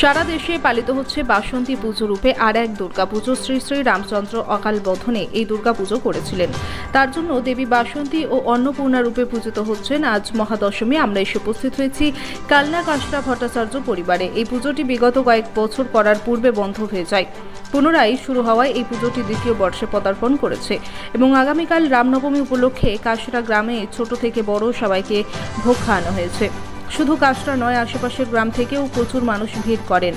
সারা দেশে পালিত হচ্ছে বাসন্তী পুজো রূপে আর এক দুর্গাপুজো। শ্রী শ্রী রামচন্দ্র অকাল বধনে এই দুর্গাপুজো করেছিলেন। তার জন্য দেবী বাসন্তী ও অন্নপূর্ণা রূপে পূজিত হচ্ছেন আজ মহাদশমী। আমরা এসে উপস্থিত হয়েছি কালনা কাশরা ভট্টাচার্য পরিবারে। এই পুজোটি বিগত কয়েক বছর করার পূর্বে বন্ধ হয়ে যায়। পুনরায় শুরু হওয়ায় এই পুজোটি দ্বিতীয় বর্ষে পদার্পণ করেছে এবং আগামীকাল রামনবমী উপলক্ষে কাশরা গ্রামে ছোট থেকে বড় সবাইকে ভোগ খাওয়ানো হয়েছে। শুধু কাশরা নয় আশেপাশের গ্রাম থেকেও প্রচুর মানুষ ভিড় করেন।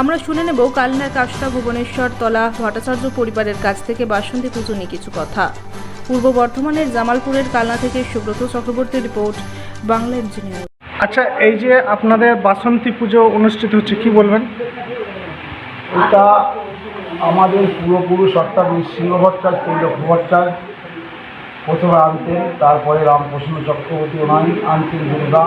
আমরা শুনে নেব কালনার কাশরা ভুবনেশ্বর তলা ভট্টাচার্য পরিবারের কাছ থেকে বাসন্তী পুজো নিয়ে কিছু কথা। পূর্ব বর্ধমানের জামালপুরের কালনা থেকে সুব্রত চক্রবর্তী রিপোর্ট বাংলা ইঞ্জিনিয়ার আচ্ছা এই যে আপনাদের বাসন্তী পুজো অনুষ্ঠিত হচ্ছে কি বলবেন? এটা আমাদের পূর্বপুরুষ অর্থাৎ ভট্টাচার্য তৈলক ভট্টাচার্য প্রথমে আনতেন, তারপরে রামপ্রসন্ন চক্রবর্তী ওনাই আনতেন দুর্গা।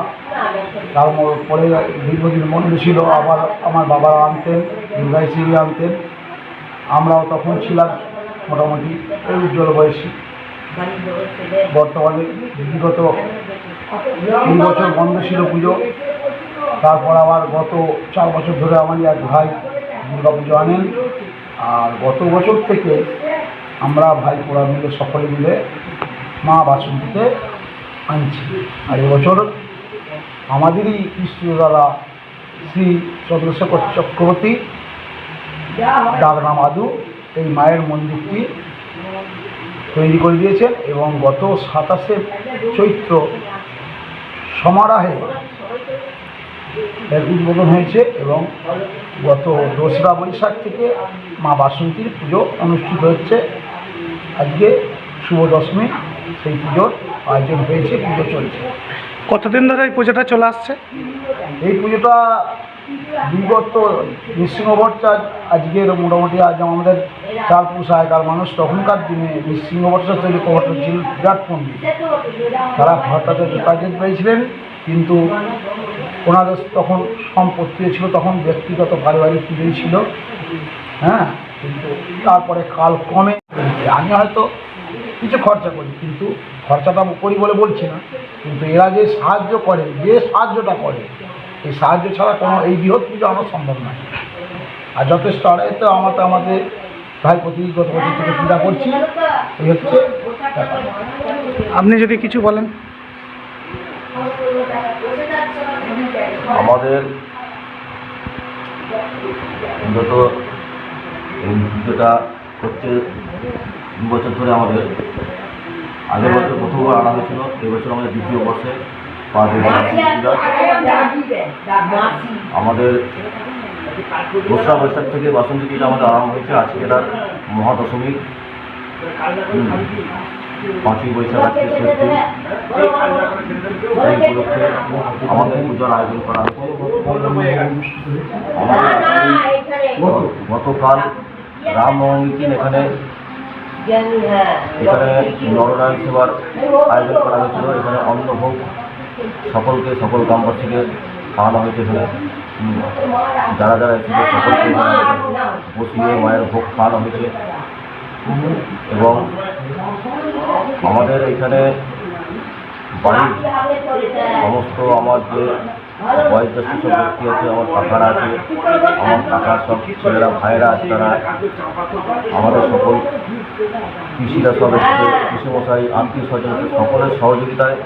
তারপরে দীর্ঘদিন বন্ধ ছিল আবার আমার বাবারা আনতেন দুর্গা হিসেবে আনতেন। আমরাও তখন ছিলাম মোটামুটি উজ্জ্বল বয়সী। বর্তমানে বিগত তিন বছর বন্ধ ছিল পুজো। তারপর আবার গত চার বছর ধরে আমারই এক ভাই দুর্গা পুজো আনেন। আর গত বছর থেকে আমরা ভাই পোড়া মিলে সকলে মিলে মা বাসন্তীতে আনছি আর এবছর আমাদেরই কৃষ্ণ দাদা শ্রী চন্দ্রশেখর চক্রবর্তী, ডাকনাম আদু এই মায়ের মন্দিরটি তৈরি করে দিয়েছেন এবং গত সাতাশে চৈত্র সমারাহে এর উদ্বোধন হয়েছে এবং গত দোসরা বৈশাখ থেকে মা বাসন্তীর পুজো অনুষ্ঠিত হচ্ছে। আজকে শুভ দশমী। সেই পুজোর আয়োজন হয়েছে পুজো চলছে। কতদিন ধরে এই পুজোটা চলে আসছে? এই পুজোটা বিগত নৃসিংহ ভট্টাচার্য আজকের মোটামুটি আজ আমাদের চার পুরুষ আগেকার মানুষ তখনকার দিনে নৃসিংহ ভট্টাচার্য তৈরি ভট্টাচার্য ছিল বিরাট পণ্ডিত তারা ভট্টাচার্য কাজে পেয়েছিলেন কিন্তু ওনাদের তখন সম্পত্তি ছিল তখন ব্যক্তিগত পারিবারিক পুজোই ছিল। হ্যাঁ কিন্তু তারপরে কাল কমে আমি হয়তো কিছু খরচা করি? কিন্তু খরচাটা করি বলে বলছি না কিন্তু এরা যে সাহায্য করে যে সাহায্যটা করে এই সাহায্য ছাড়া কোনো এই বৃহৎ পুজো আমার সম্ভব নয়। আর যথেষ্ট আড়াইতে আমাদের আমাদের ভাই প্রতি গত বছর থেকে পূজা করছি এই হচ্ছে আপনি যদি কিছু বলেন। আমাদের বিগত এই পুজোটা হচ্ছে দু বছর ধরে আমাদের আগের বছর প্রথমবার আনা হয়েছিল এবছর আমাদের দ্বিতীয় বর্ষে পা। আমাদের দোসরা বৈশাখ থেকে বাসন্তী পূজা আমাদের আরম্ভ হয়েছে আজকে এটা মহাদশমী। পাঁচই বৈশাখ আজকে শেষ দিন সেই উপলক্ষে আমাদের পুজোর আয়োজন করা হয়েছে। গতকাল রামনবমীর দিন এখানে এখানে নরনারায়ণ সেবার আয়োজন করা হয়েছিল। এখানে অন্নভোগ সকলকে সকল গ্রামবাসীকে খাওয়ানো হয়েছে এখানে। যারা যারা এসেছে সকলকে এখানে বসিয়ে মায়ের ভোগ খাওয়ানো হয়েছে। এবং আমাদের এখানে বাড়ির সমস্ত আমার যে বয়োজ্যেষ্ঠ সব ব্যক্তি আছে? আমার কাকারা আছে। আমার কাকার সব ছেলেরা, ভাইয়েরা আছে, তারা আমাদের সকল কৃষিরা সব এসেছে। কৃষিমশাই, আত্মীয় স্বজন সকলের সহযোগিতায়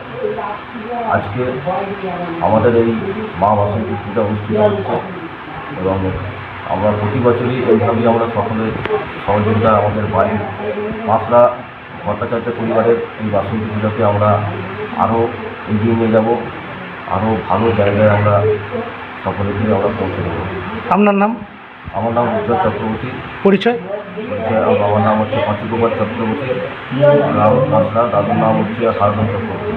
আজকে আমাদের এই মা বাসন্তী পূজা অনুষ্ঠিত হচ্ছে এবং আমরা প্রতি বছরই এইভাবেই আমরা সকলের সহযোগিতা আমাদের বাড়ির পাঁচরা ভট্টাচার্য পরিবারের এই বাসন্তী পূজাকে আমরা আরও এগিয়ে নিয়ে যাব। আরও ভালো জায়গায় আমরা সকলকে আমরা পৌঁছে দেবো। আপনার নাম? আমার নাম উজ্জ্বল চক্রবর্তী। পরিচয়? পরিচয় আমার বাবার নাম হচ্ছে পাঁচুকুমার চক্রবর্তী। রাহুল দাদুর নাম হচ্ছে হারমোন চক্রবর্তী।